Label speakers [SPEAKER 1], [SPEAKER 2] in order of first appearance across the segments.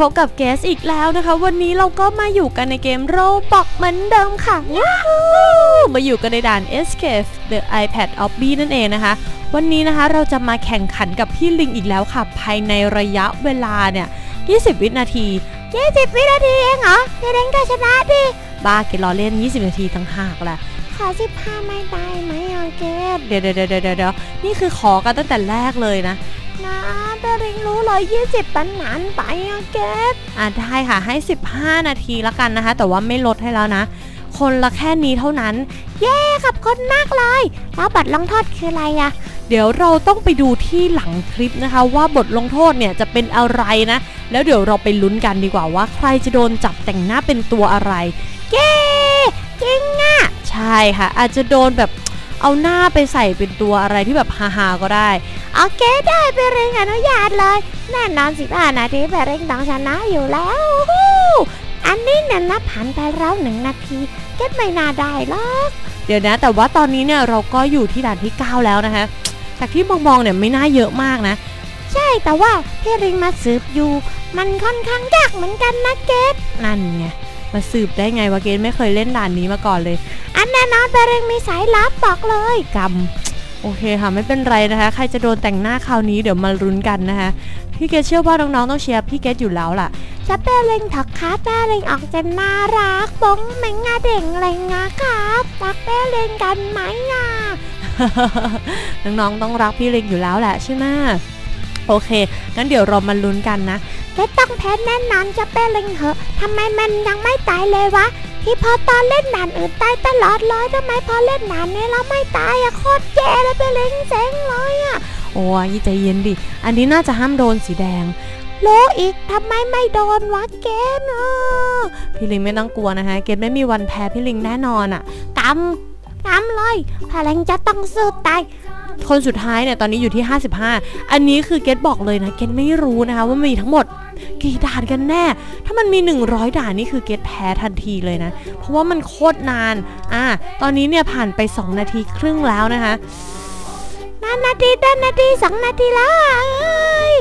[SPEAKER 1] พบกับเกสอีกแล้วนะคะ วันนี้เราก็มาอยู่กันในเกมโรบอกเหมือนเดิมค่ะว้าวมาอยู่กันในด่าน Escape the iPad of B นั่นเองนะคะ วันนี้นะคะเราจะมาแข่งขันกับพี่ลิงอีกแล้วค่ะ ภายในระยะเวลาเนี่ย 20 วินาที 20 วินาทีเองเหรอพี่ลิงก็ชนะดิ บ้าเกดรอเล่น 20 นาทีทั้งหากแหละขอ15ไม่ได้ไหมอะเกดเดี๋ยวเดี๋ยวเดี๋ยวเดี๋ยวนี่คือขอกันตั้งแต่แรกเลยนะนะ เบริงรู้เลย20ปันหนานไปอะเกตอะได้ค่ะให้ 15 นาทีแล้วกันนะคะ แต่ว่าไม่ลดให้แล้วนะ คนละแค่นี้เท่านั้น เย้ขับคนมากเลยแล้วบัตรลงโทษคืออะไรอะเดี๋ยวเราต้องไปดูที่หลังคลิปนะคะ ว่าบทลงโทษเนี่ยจะเป็นอะไรนะ แล้วเดี๋ยวเราไปลุ้นกันดีกว่าว่า ใครจะโดนจับแต่งหน้าเป็นตัวอะไร เย้จริงอะใช่ค่ะ อาจจะโดนแบบเอาหน้าไปใส่เป็นตัวอะไรที่แบบฮาๆก็ได้ โอเคได้ไปเร่งอนุญาตเลยแน่นอนสิบห้านาทีไปเร่งต้องชนะอยู่แล้วฮู้อันนี้เนี่ยนะผ่านไปแล้วหนึ่งนาที เก็ตไม่น่าได้หรอกเดี๋ยวนะ แต่ว่าตอนนี้เนี่ยเราก็อยู่ที่ด่านที่ 9 แล้วนะคะจากที่มองๆเนี่ยไม่น่าเยอะมากนะ ใช่แต่ว่าพี่ริงมาสืบอยู่ มันค่อนข้างยากเหมือนกันนะเกตนั่นไงมาสืบได้ไงวะเกตไม่เคยเล่นด่านนี้มาก่อนเลย อันแน่นอนพี่ริงมีสายลับบอกเลยกำ โอเคค่ะ ไม่เป็นไรนะคะ ใครจะโดนแต่งหน้าคราวนี้เดี๋ยวมารุ้นกันนะคะ พี่เกดเชื่อว่าน้องๆต้องเชียร์พี่เกดอยู่แล้วล่ะจะเป้เล็งถักขาเป้เล็งออกจะน่ารักบ้องแมงงาเด่งอะไรงาครับรักเป้เล็งกันไหมอะน้องๆต้องรักพี่เล็งอยู่แล้วแหละใช่ไหมโอเค งั้นเดี๋ยวเรามาลุ้นกันนะเกดต้องแพ้แน่นอนจะเป้เล็งเหอะทำไมมันยังไม่ตายเลยวะ ที่พอตอนเล่นด่านอื่นตายตลอดเลยทำไมพอเล่นด่านนี้เราไม่ตายอะโคตรแย่เลยไปเล็งเซ็งเลยอะโอ้ยใจเย็นดิ อันนี้น่าจะห้ามโดนสีแดงโลอีกทำไมไม่โดนวะเกมเออพี่ลิงไม่ต้องกลัวนะคะเกมไม่มีวันแพ้พี่ลิงแน่นอนอะกำกำเลยพลังจะต้องสู้ตาย คนสุดท้ายเนี่ยตอนนี้อยู่ที่ 55 อันนี้คือเกตบอกเลยนะเกตไม่รู้นะคะว่ามีทั้งหมดกี่ด่านกันแน่ ถ้ามันมี 100 ด่านนี่คือเกตแพ้ทันทีเลยนะ เพราะว่ามันโคตรนาน อ่า ตอนนี้เนี่ยผ่านไป 2 นาทีครึ่งแล้วนะคะนานาทีด้านนาที2นาทีแล้วเอ้ย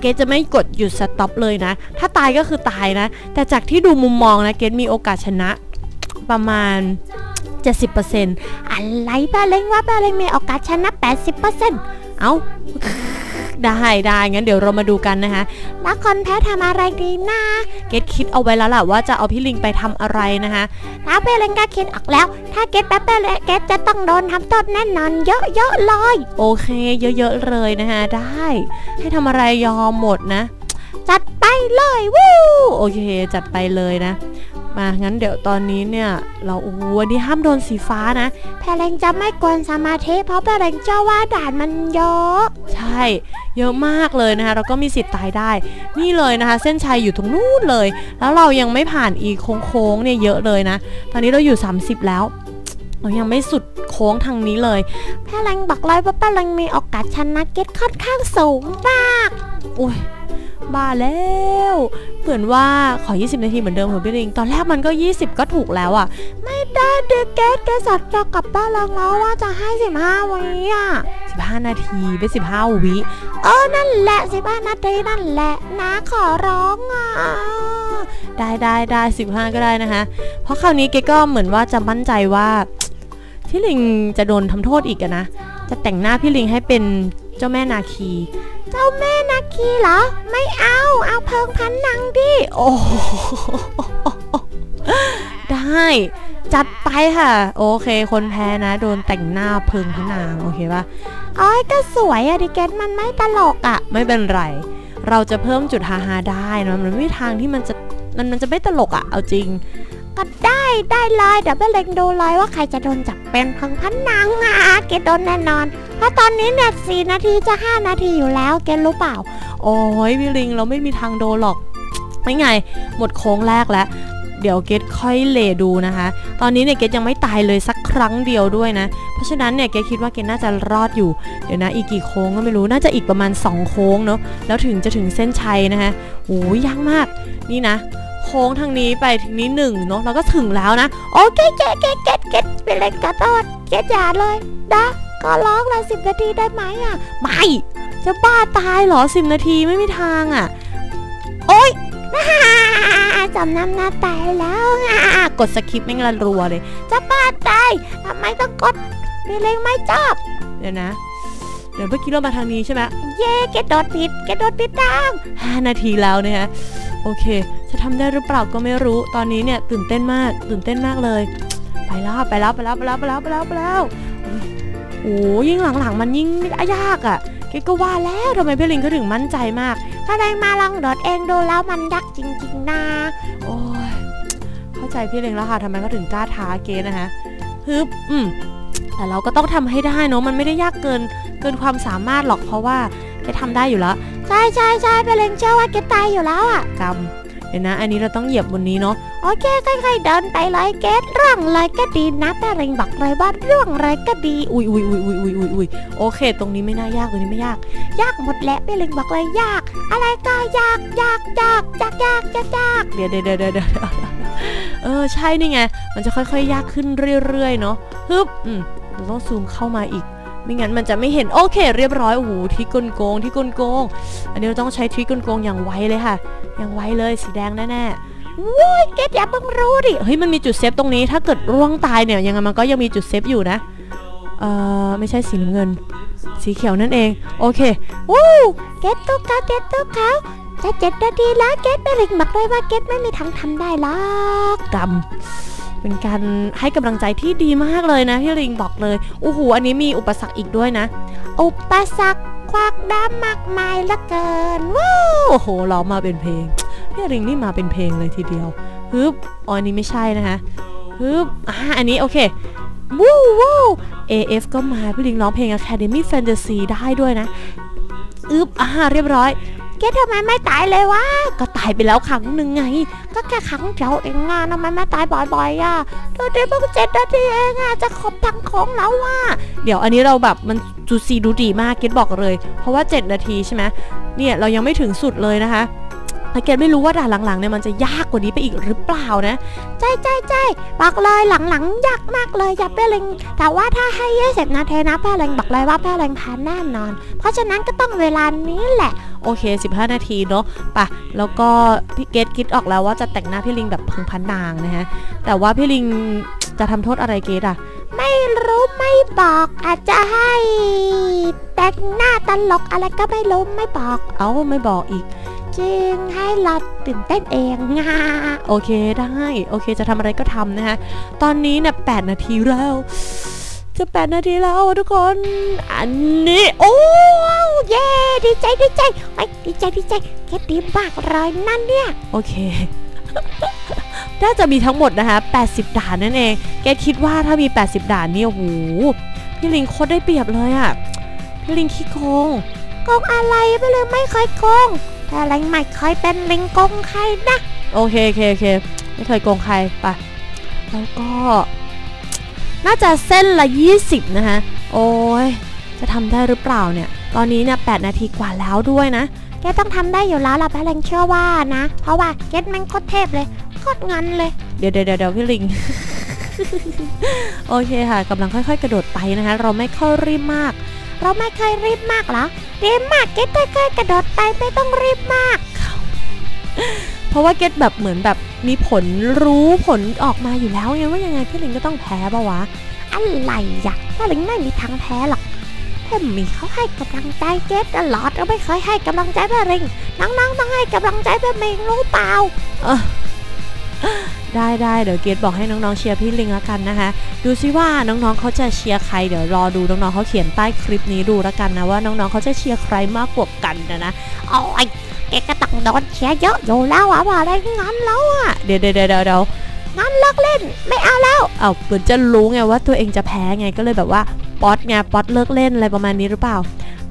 [SPEAKER 1] เกตจะไม่กดหยุดสต็อปเลยนะ ถ้าตายก็คือตายนะ แต่จากที่ดูมุมมองนะ เกตมีโอกาสชนะประมาณ 70%อะไรป้าเล้งว่าป้าเล้งมีโอกาสชนะ 80%เอ้าได้ได้งั้นเดี๋ยวเรามาดูกันนะคะแล้วคนแพ้ทำอะไรดีนะเกตคิดเอาไว้แล้วล่ะว่าจะเอาพี่ลิงไปทำอะไรนะคะแล้วพี่ลิงก็คิดออกแล้ว ถ้าเกตแป๊บเดียวเกตจะต้องโดนทำโทษแน่นอนเยอะๆเลย โอเค เยอะๆเลยนะคะได้ ให้ทำอะไรยอมหมดนะ จัดไปเลยวู้โอเค จัดไปเลยนะ มางั้นเดี๋ยวตอนนี้เนี่ย เราโอ้โหวันนี้ห้ามโดนสีฟ้านะแพลงจะไม่กวนสมาธิเพราะแพลงเจ้าว่าด่านมันเยอะใช่ เยอะมากเลยนะคะ เราก็มีสิทธิ์ตายได้ นี่เลยนะคะ เส้นชัยอยู่ตรงนู้นเลย แล้วเรายังไม่ผ่านอีโค้งๆเนี่ยเยอะเลยนะ ตอนนี้เราอยู่ 30 แล้วเรายังไม่สุดโค้งทางนี้เลยแพลงบอกเลยว่าแพลงมีโอกาสชนะเก็ตค่อนข้างสูงมากอุ้ย บ้าแล้วเหมือนว่าขอ 20 นาทีเหมือนเดิมเหรอพี่ลิง ตอนแรกมันก็ 20 ก็ถูกแล้วอะ่ะไม่ได้เด็กเกตเกสัตว์จะกลับบ้านแล้วแล้วว่าจะให้ 15วิอะ15 นาทีเป็น15 วิเออนั่นแหละ 15 นาทีนั่นแหละนะขอร้องอะได้ได้ได้15ก็ได้นะคะ เพราะคราวนี้เกก็เหมือนว่าจะมั่นใจว่าพี่ลิงจะโดนทำโทษอีกอะนะ จะแต่งหน้าพี่ลิงให้เป็นเจ้าแม่นาคี เจ้าแม่นาคีเหรอ ไม่เอา เอาเพิงพันนังดิ โอ้ได้จัดไปค่ะ โอเค คนแพ้นะ โดนแต่งหน้าเพิงพนางโอเคปะอ้อยก็สวยอะดิเกตมันไม่ตลกอะไม่เป็นไร เราจะเพิ่มจุดฮาฮาได้นะมันไม่มีทางที่มันจะมันมันจะไม่ตลกอะเอาจริง ก็ได้ได้เลยเดี๋ยวไปเล็งดูเลยว่าใครจะโดนจับเป็นเพิงพันนางอะเกตโดนแน่นอน เพราะตอนนี้เนี่ยสี่นาทีจะ5นาทีอยู่แล้วเกรู้เปล่า โอ้ยพี่ลิงเราไม่มีทางโดนหรอกไม่ไง หมดโค้งแรกแล้ว เดี๋ยวเกตค่อยเลดูนะคะ ตอนนี้เนี่ยเกตยังไม่ตายเลยสักครั้งเดียวด้วยนะ เพราะฉะนั้นเนี่ยเกตคิดว่าเกตน่าจะรอดอยู่ เดี๋ยวนะอีกกี่โค้งก็ไม่รู้ น่าจะอีกประมาณ 2 โค้งเนาะ แล้วถึงจะถึงเส้นชัยนะคะโอ้ยยากมาก นี่นะโค้งทางนี้ไปถึงนี้หนึ่งเนาะเราก็ถึงแล้วนะ โอเคเกตเกตเกตเกตไปเล่นกระโดดเกตอย่าเลยนะ ก็ร้องละสิบนาทีได้ไหมอะ ไม่ จะบ้าตายเหรอสิบนาทีไม่มีทางอะ โอ๊ยจำน้ำหน้าตายแล้วอะกดสคริปต์แม่งละรัวเลย จะบ้าตายทำไมต้องกดพี่เลงไม่ชอบ เดี๋ยวนะเดี๋ยวเมื่อกี้เรามาทางนี้ใช่ไหมเย่แกโดดผิดแกโดดผิดทางห้านาทีแล้วนะคะโอเค จะทำได้หรือเปล่าก็ไม่รู้ตอนนี้เนี่ยตื่นเต้นมาก ตื่นเต้นมากเลย ไปแล้วไปแล้วไปแล้วไปแล้วไปแล้วไปแล้วไปแล้ว โอ้ยิ่งหลังๆ มันยิ่งยากอะเกก็ว่าแล้วทำไมพี่ลิงเขาถึงมั่นใจมากถ้าได้มาลองโดดเองดูแล้วมันยากจริงๆนะโอ้ยเข้าใจพี่ลิงแล้วค่ะทำไมเขาถึงกล้าท้าเกนะคะฮึบอืมแต่เราก็ต้องทำให้ได้เนาะมันไม่ได้ยากเกินเกินความสามารถหรอกเพราะว่าเกทำได้อยู่แล้ว ใช่ใช่ใช่พี่ลิงเชื่อว่าเกตายอยู่แล้วอะกำ เดี๋ยวนะ อันนี้เราต้องเหยียบบนนี้เนาะ โอเคค่อยๆเดินไปเลยเกตร่องเลยก็ดีนะแต่เริงบอกเลยว่าร่องเลยก็ดี อุ้ยอุ้ยอุ้ยอุ้ยอุ้ยอุ้ยอุ้ยโอเค ตรงนี้ไม่น่ายากตรงนี้ไม่ยาก ยากหมดแหละพี่เล็งบอกเลยยาก อะไรก็ยากยากยากยากยากยากยากเดี๋ยวเดี๋ยวเดี๋ยวเดี๋ยวเออใช่นี่ไง มันจะค่อยๆ ยากขึ้นเรื่อยๆ เนาะฮึบอืมเราต้องซูมเข้ามาอีก ไม่งั้นมันจะไม่เห็นโอเค เรียบร้อยโอ้โหที่กลโกงที่กลโกง อันนี้เราต้องใช้ทริกลโกงอย่างไวเลยค่ะ อย่างไวเลยสีแดงแน่ๆว้ยเกดอย่าเพิ่งรู้ดิเฮ้ยมันมีจุดเซฟตรงนี้ถ้าเกิดร่วงตายเนี่ยยังไงมันก็ยังมีจุดเซฟอยู่นะเอ่อไม่ใช่สีน้ำเงิน สีเขียวนั่นเอง โอเควู้เกดตุ๊กเขาเกดตุ๊กเขาจะเจ็ดนาทีแล้วเกดไม่ริงบอกเลยว่าเกดไม่มีทางทำได้หรอกกำ เป็นการให้กำลังใจที่ดีมากเลยนะพี่ริงบอกเลยโอ้โหอันนี้มีอุปสรรคอีกด้วยนะ อุปสรรคควักน้ำมากมายละเกินว้าวโอ้โหร้องมาเป็นเพลง พี่ริงนี่มาเป็นเพลงเลยทีเดียวฮึบอ๋ออันนี้ไม่ใช่นะคะฮึบอ่าอันนี้โอเควู้วู้ AF ก็มาพี่ลิงร้องเพลง Academy Fantasy ได้ด้วยนะอึบอ่าเรียบร้อย แกทำไมไม่ตายเลยวะ ก็ตายไปแล้วครั้งหนึ่งไง ก็แค่ครั้งเดียวเองอะทำไมไม่ตายบ่อยๆอะตัวเดียวเพิ่งเจ็ดนาทีเองอะจะครบทั้งของแล้วว่ะเดี๋ยวอันนี้เราแบบมันจูซีดูดีมากเกดบอกเลย เพราะว่า 7 นาทีใช่ไหมเนี่ยเรายังไม่ถึงสุดเลยนะคะ แต่เกดไม่รู้ว่าด่านหลังๆเนี่ยมันจะยากกว่านี้ไปอีกหรือเปล่านะใช่ใช่ใช่บอกเลยหลังๆยากมากเลยอย่าไปเล็งแต่ว่าถ้าให้ยี่สิบนาทีนะแพ้เล็งบอกเลยว่าแพ้เล็งทานแน่นอน เพราะฉะนั้นก็ต้องเวลานี้แหละโอเค 15 นาทีเนาะปะแล้วก็พี่เกดคิดออกแล้วว่าจะแต่งหน้าพี่ลิงแบบพึงพันนางนะฮะ แต่ว่าพี่ลิงจะทำโทษอะไรเกดอะไม่รู้ไม่บอกอาจจะให้แต่งหน้าตลกอะไรก็ไม่รู้ไม่บอก เอ้าไม่บอกอีก จริง ให้เราตื่นเต้นเองงาโอเคได้ โอเคจะทำอะไรก็ทำนะฮะตอนนี้เนี่ยแนาทีแล้ว จะแปดนาทีแล้วทุกคน อันนี้ โอ้เย่ดีใจดีใจไปดีใจดีใจแค่ดีมากเลยนั่นเนี่ย โอเคน่าจะมีทั้งหมดนะคะ 80 ด่านนั่นเอง แกคิดว่าถ้ามี 80 ด่านนี่โอ้โห พี่ลิงโคตรได้เปรียบเลยอะ่ะ พี่ลิงขี้โกงโกงอะไรพี่ลิงไม่เคยโกง แต่ลิงไม่เคยเป็นลิงโกงใครนะโอเคโอเคโอเคไม่เคยโกงใครไปแล้วก็น่าจะเส้นละ 20 นะคะ โอ้ย จะทำได้หรือเปล่าเนี่ย ตอนนี้เนี่ย8นาทีกว่าแล้วด้วยนะ แกต้องทำได้อยู่แล้วล่ะพี่ลิงเชื่อว่านะ เพราะว่าเกตแม่งโคตรเทพเลย โคตรงันเลย เดี๋ยวเดี๋ยวเดี๋ยวพี่ลิง โอเคค่ะกำลังค่อย ๆ กระโดดไปนะคะ เราไม่ค่อยรีบมาก เราไม่ค่อยรีบมากเหรอรีบมากเกตค่อยๆกระโดดไปไม่ต้องรีบมาก เพราะว่าเกตแบบเหมือนแบบมีผลรู้ผลออกมาอยู่แล้วไงว่ายังไงพี่ลิงก็ต้องแพ้ปะวะอะไรอะพี่ลิงไม่มีทางแพ้หรอกเพ่มีเขาให้กำลังใจเกตตลอดเราไม่เคยให้กำลังใจพี่ลิงน้องๆต้องให้กำลังใจพี่เมงรู้เปล่าเออ ได้ได้เดี๋ยวเกดบอกให้น้องๆเชียร์พี่ลิงล้วกันนะคะ ดูซิว่าน้องๆเขาจะเชียร์ใครเดี๋ยวรอดูน้องๆเขาเขียนใต้คลิปนี้ดูล้วกันนะว่าน้องๆเขาจะเชียร์ใครมากกว่ากันนะนะเอาไอ้แกก็ต้องโดนเชียร์เยอะอยู่แล้วอะว่าอะไรงั้นแล้วอะเดี๋ยวเดี๋ยวเดี๋ยวเดี๋ยวงั้นเลิกเล่นไม่เอาแล้วเอาเหมือนจะรู้ไงว่าตัวเองจะแพ้ไงก็เลยแบบว่าป๊อตไงป๊อตเลิกเล่นอะไรประมาณนี้หรือเปล่า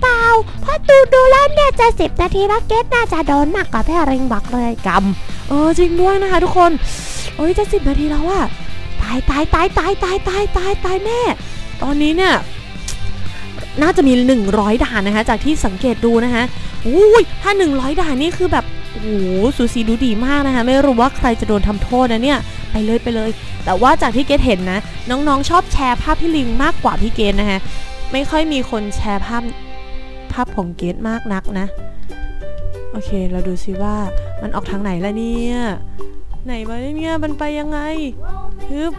[SPEAKER 1] เปล่าเพราะดูดูแล้วเนี่ยจะสิบนาทีแล้วเกตน่าจะโดนมากกว่าพี่ริงบอกเลยกำเออจริงด้วยนะคะทุกคน โอ้ยจะสิบนาทีแล้วอะตายตายตายตายตายตายตายตายแน่ตอนนี้เนี่ยน่าจะมี 100 ด่านนะคะ จากที่สังเกตดูนะคะอุ้ยถ้า 100 ด่านนี่คือแบบโอ้โหสูสีดูดีมากนะคะ ไม่รู้ว่าใครจะโดนทำโทษนะเนี่ย ไปเลยไปเลย แต่ว่าจากที่เกดเห็นนะ น้องๆ ชอบแชร์ภาพพี่ลิงมากกว่าพี่เกดนะคะ ไม่ค่อยมีคนแชร์ภาพภาพของเกตมากนักนะ โอเค เราดูซิว่ามันออกทางไหนละเนี่ย ไหนมาเนี่ยมันไปยังไงฮึบ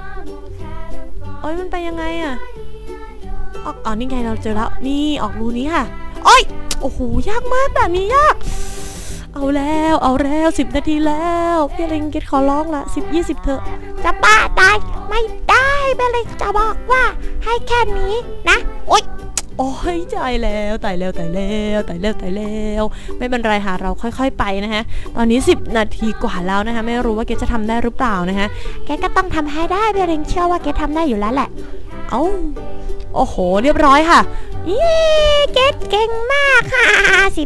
[SPEAKER 1] โอ้ยมันไปยังไงอะออกอ๋อนี่ไงเราเจอแล้วนี่ออกรูนี้ค่ะโอ้ยโอ้โหยากมากแบบนี้ยาก เอาแล้วเอาแล้วสิบนาทีแล้วพี่ลิงเกตขอร้องละสิบยี่สิบเถอะ
[SPEAKER 2] จะบ้าตายไม่ได้เบลลิงจะบอกว่าให้แค่นี้นะโอ๊ย
[SPEAKER 1] โอ้ยใจแล้วตายแล้วตายแล้วตายแล้วตายแล้ว ไม่เป็นไรค่ะเราค่อย ๆ ไปนะฮะ ตอนนี้ 10 นาทีกว่าแล้วนะคะ ไม่รู้ว่าเกจะทำได้หรือเปล่านะคะ
[SPEAKER 2] แกก็ต้องทำให้ได้เบลลิงเชื่อว่าแกทำได้อยู่แล้วแหละ
[SPEAKER 1] เอ้าโอ้โห เรียบร้อยค่ะ
[SPEAKER 2] เย้เกดเก่งมากค่ะ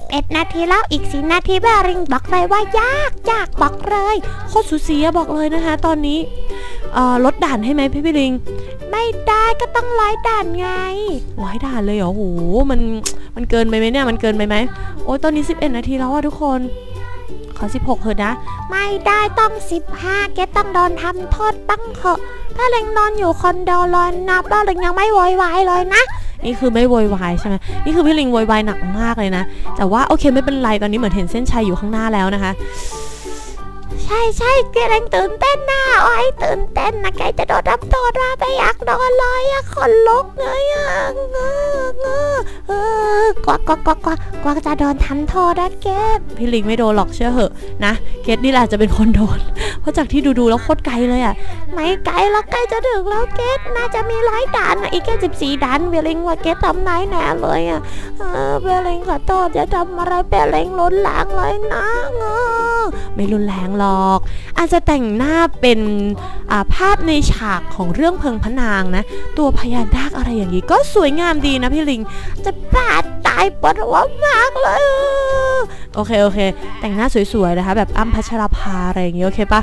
[SPEAKER 2] 11 นาทีแล้วอีกสีนาทีเบลลิงบอกเลยว่ายากยากบอกเลย
[SPEAKER 1] โคตรสูสีบอกเลยนะคะ ตอนนี้ลดด่านให้ไหมพี่พี่ลิง
[SPEAKER 2] ไม่ได้ก็ต้องร้อยด่านไง
[SPEAKER 1] ร้อยด่านเลยเหรอโหมันมันเกินไปไหมเนี่ยมันเกินไปไหมโอ้ยตอนนี้ 11 นาทีแล้วอะทุกคนขอ 16เถอะนะ
[SPEAKER 2] ไม่ได้ต้อง 15เกดต้องโดนทำโทษตั้งเหอะถ้าเล็งนอนอยู่คอนโดรอนนับแล้วเล็งยังไม่โวยวายเลยนะ
[SPEAKER 1] นี่คือไม่โวยวายใช่ไหมนี่คือพี่ลิงโวยวายหนักมากเลยนะ แต่ว่าโอเคไม่เป็นไร ตอนนี้เหมือนเห็นเส้นชัยอยู่ข้างหน้าแล้วนะคะ
[SPEAKER 2] ใช่ใช่เกดเล็งตื่นเต้นนะโอ้ยตื่นเต้นนะแกจะโดนทำโทษว่าไม่อยากโดนเลยอะขนลุกเลยอะเงอเงอเออกวักกวักกวักกวักกวักจะโดนทำโทษนะเกด
[SPEAKER 1] พี่ลิงไม่โดนหรอกเชื่อเหอะนะเกดนี่แหละจะเป็นคนโดน เพราะจากที่ดูๆแล้วโคตรไกลเลยอะ
[SPEAKER 2] ไม่ไกลแล้วใกล้จะถึงแล้วเกดน่าจะมีร้อยด่านนะอีกแค่สิบสี่ด่านเบลลิงว่าเกดทำได้แน่เลยอะเออเบลลิงขอโทษจะทำอะไรเบลลิงล้นหลางเลยนะเงอ
[SPEAKER 1] ไม่รุนแรงหรอกอาจจะแต่งหน้าเป็นาภาพในฉากของเรื่องเพิงพระนางนะ ตัวพญานาคอะไรอย่างนี้ก็สวยงามดีนะพี่ลิง
[SPEAKER 2] จะบาดตายปวดหัวมากเลย
[SPEAKER 1] โอเคโอเค แต่งหน้าสวยๆนะคะ แบบอ้ำพัชราภาอะไรอย่างงี้โอเคปะ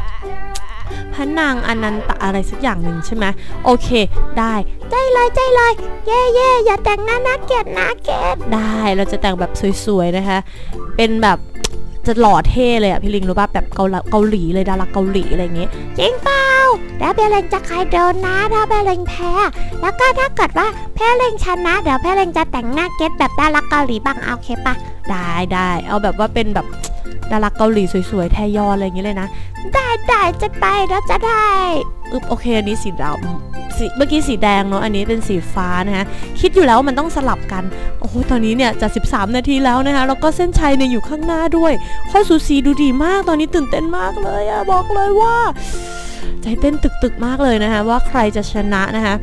[SPEAKER 1] พระนางอนันตะอะไรสักอย่างหนึ่งใช่ไหมโอเค ได้
[SPEAKER 2] ใจเลยใจเลยเย่เย่อย่าแต่งหน้าน่าเกลียดนะเกด
[SPEAKER 1] ได้เราจะแต่งแบบสวยๆนะคะ เป็นแบบ จะหล่อเท่เลยอะพี่ลิงรู้ป่ะแบบเกาหลีเกาหลีเลยดาราเกาหลีอะไรอย่างเงี้ย
[SPEAKER 2] จริงเปล่าแล้วเบลเลงจะใครโดนนะถ้าเบลเลงแพ้ แล้วก็ถ้าเกิดว่าแพ้เลงชนะ เดี๋ยวแพ้เลงจะแต่งหน้าเก็ตแบบดาราเกาหลีบ้างเอาโอเคปะ
[SPEAKER 1] ได้ได้เอาแบบว่าเป็นแบบ ดาราเกาหลีสวยๆ แทยอนอะไรอย่างเงี้ยเลยนะ
[SPEAKER 2] ได้ได้จะไปแล้วจะได้
[SPEAKER 1] อึบโอเคอันนี้สีดำสีเมื่อกี้สีแดงเนาะอันนี้เป็นสีฟ้านะคะคิดอยู่แล้วว่ามันต้องสลับกัน โอ้โหตอนนี้เนี่ยจะ 13 นาทีแล้วนะคะแล้วก็เส้นชัยเนี่ยอยู่ข้างหน้าด้วย ข้อสูสีดูดีมากตอนนี้ตื่นเต้นมากเลยอะบอกเลยว่า ใจเต้นตึกๆมากเลยนะคะว่าใครจะชนะนะคะ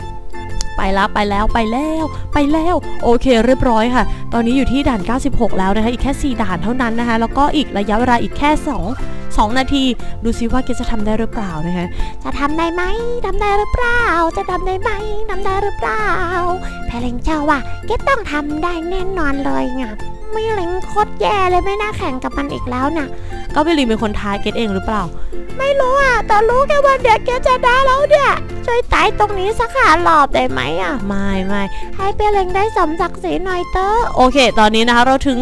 [SPEAKER 1] ไปแล้วไปแล้วไปแล้วไปแล้วโอเคเรียบร้อยค่ะ ตอนนี้อยู่ที่ด่าน 96 แล้วนะคะอีกแค่ 4 ด่านเท่านั้นนะคะ แล้วก็อีกระยะเวลาอีกแค่ 2 2 นาที ดูซิว่าเกจะทำได้หรือเปล่านะคะ
[SPEAKER 2] จะทำได้ไหมทำได้หรือเปล่า จะทำได้ไหมทำได้หรือเปล่าแพลงเจ้าว่าเกตต้องทำได้แน่นอนเลยไง ไม่เล็งโคตรแย่เลยไม่น่าแข่งกับมันอีกแล้วนะ
[SPEAKER 1] ก็ไปรีเป็นคนทายเกตเองหรือเปล่า
[SPEAKER 2] ไม่รู้อะ แต่รู้แค่ว่าเดี๋ยวเกตจะได้แล้วเนี่ยช่วยตายตรงนี้สักขาหลอบได้ไหมอะ
[SPEAKER 1] ไม่ไม่
[SPEAKER 2] ให้เปเลงได้สมศักดิ์ศรีหน่อยเตอร์
[SPEAKER 1] โอเค ตอนนี้นะคะ เราถึง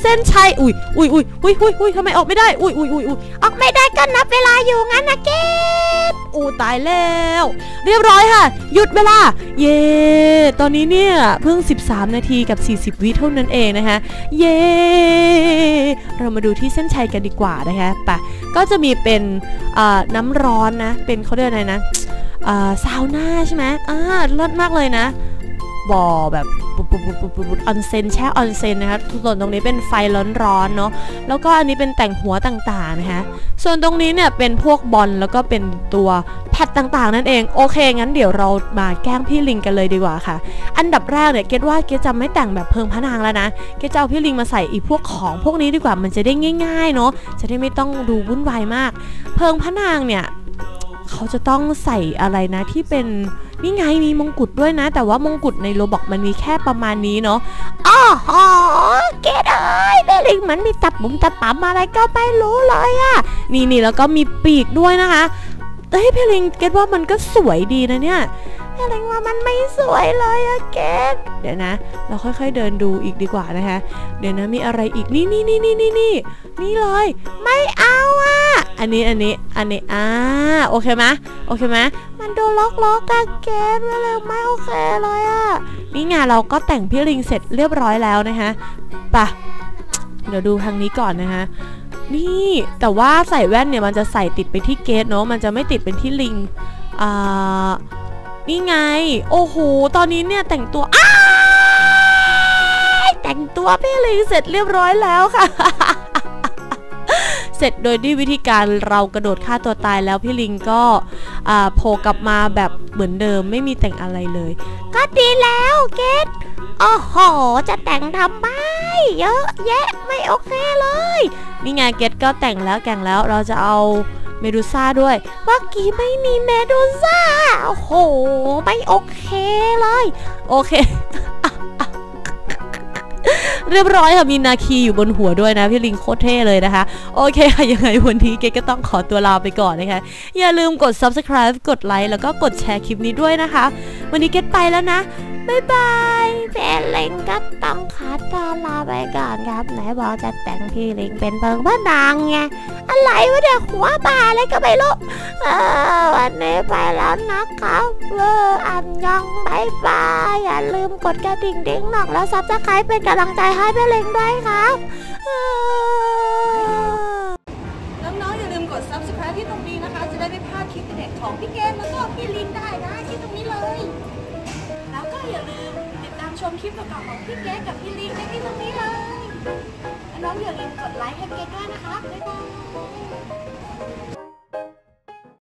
[SPEAKER 1] เส้นชัยอุ้ยอุ้ยอุ้ยอุ้ยอุ้ยอุ้ยทำไมออกไม่ได้อุ้ยอุ้ยอุ้ยอุ้ย
[SPEAKER 2] ออกไม่ได้ก็นับเวลาอยู่งั้นนะเกต
[SPEAKER 1] อู้ตายแล้ว เรียบร้อยค่ะ หยุดเวลา เย้ตอนนี้เนี่ยเพิ่ง 13 นาทีกับ 40 วิเท่านั้นเองนะคะเย้เรามาดูที่เส้นชัยกันดีกว่านะคะไปะก็จะมีเป็นน้ำร้อนนะ เป็นเขาเรียกอะไรนะซาวน่าใช่ไหมอ่าเลิศมากเลยนะ บ่อแบบออนเซนแช่ออนเซนนะคะส่วนตรงนี้เป็นไฟร้อนๆเนาะแล้วก็อันนี้เป็นแต่งหัวต่างๆนะคะส่วนตรงนี้เนี่ยเป็นพวกบอลแล้วก็เป็นตัวแพดต่างๆ นั่นเองโอเค งั้นเดี๋ยวเรามาแกล้งพี่ลิงกันเลยดีกว่าค่ะ อันดับแรกเนี่ยเกดว่าเกดจะไม่แต่งแบบเพิงพระนางแล้วนะเกดจะเอาพี่ลิงมาใส่อีพวกของพวกนี้ดีกว่ามันจะได้ง่ายๆเนาะจะได้ไม่ต้องดูวุ่นวายมาก เพิงพระนางเนี่ย เขาจะต้องใส่อะไรนะที่เป็นนี่ไงมีมงกุฎด้วยนะ แต่ว่ามงกุฎในโรบอกมันมีแค่ประมาณนี้เนาะ
[SPEAKER 2] อ๋อโหเกดเอ้ยเบลิงมันมีตับมุมตับปั๊มอะไรก็ไม่รู้เลยอะ
[SPEAKER 1] นี่นี่แล้วก็มีปีกด้วยนะคะเฮ้ยพี่ลิงเกดว่ามันก็สวยดีนะเนี่ย
[SPEAKER 2] เบลิงว่ามันไม่สวยเลยอะเกต
[SPEAKER 1] เดี๋ยวนะ เราค่อยๆเดินดูอีกดีกว่านะคะ เดี๋ยวนะมีอะไรอีกนี่นี่นี่นี่นี่นี่นี่เลย
[SPEAKER 2] ไม่เอาอะ
[SPEAKER 1] อันนี้อันนี้อันนี้อ่าโอเคไหมโอเคไหม
[SPEAKER 2] มันดูล็อกๆกอะเกตเลิงไม่โอเคเลยอะ
[SPEAKER 1] นี่ไงเราก็แต่งพี่ลิงเสร็จเรียบร้อยแล้วนะคะปะเดี๋ยวดูทางนี้ก่อนนะคะนี่แต่ว่าใส่แว่นเนี่ยมันจะใส่ติดไปที่เกตเนาะมันจะไม่ติดเป็นที่ลิงอ่า นี่ไง โอ้โห ตอนนี้เนี่ยแต่งตัวอ้าแต่งตัวพี่ลิงเสร็จเรียบร้อยแล้วค่ะ เสร็จโดยด้วยวิธีการเรากระโดดฆ่าตัวตายแล้วพี่ลิงก็โผล่กลับมาแบบเหมือนเดิมไม่มีแต่งอะไรเลย
[SPEAKER 2] ก็ดีแล้วเกดโอ้โห จะแต่งทำไมเยอะแยะไม่โอเคเลย
[SPEAKER 1] นี่ไงเกตก็แต่งแล้วแต่งแล้วเราจะเอา เมดูซ่าด้วย
[SPEAKER 2] เมื่อกี้ไม่มีเมดูซ่าโอ้โห ไม่โอเคเลย
[SPEAKER 1] โอเค เรียบร้อยค่ะมีนาคีอยู่บนหัวด้วยนะพี่ลิงโคตรเท่เลยนะคะ โอเคค่ะยังไงวันนี้เกดก็ต้องขอตัวลาไปก่อนนะคะ อย่าลืมกด subscribe กดไลค์แล้วก็กดแชร์คลิปนี้ด้วยนะคะ วันนี้เกดไปแล้วนะบ๊ายบาย
[SPEAKER 2] แม่ล็งก็ต้องขอตัวลาไปก่อนครับ ไหนบอกจะแต่งพี่ลิงเป็นเพิงพระนางไง อะไรวะเดี๋ยวหัวบาอะไรก็ไม่รู้เออวันนี้ไปแล้วนะครับเอออันยองบายบาย อย่าลืมกดกระดิ่งดิ้งหนองแล้วซับสไครป์เป็นกำลังใจให้แม่เล็งด้วยครับ
[SPEAKER 1] น้องๆอย่าลืมกด subscribe ที่ตรงนี้นะคะ จะได้ไม่พลาดคลิปเด็ดของพี่เกมแล้วก็พี่ลินได้นะที่ตรงนี้เลย แล้วก็อย่าลืมติดตามชมคลิปเก่าๆของพี่เกมกับพี่ลินได้ที่ตรงนี้เลย น้องอย่าลืมกดไลค์ให้เกมด้วยนะคะบ๊ายบาย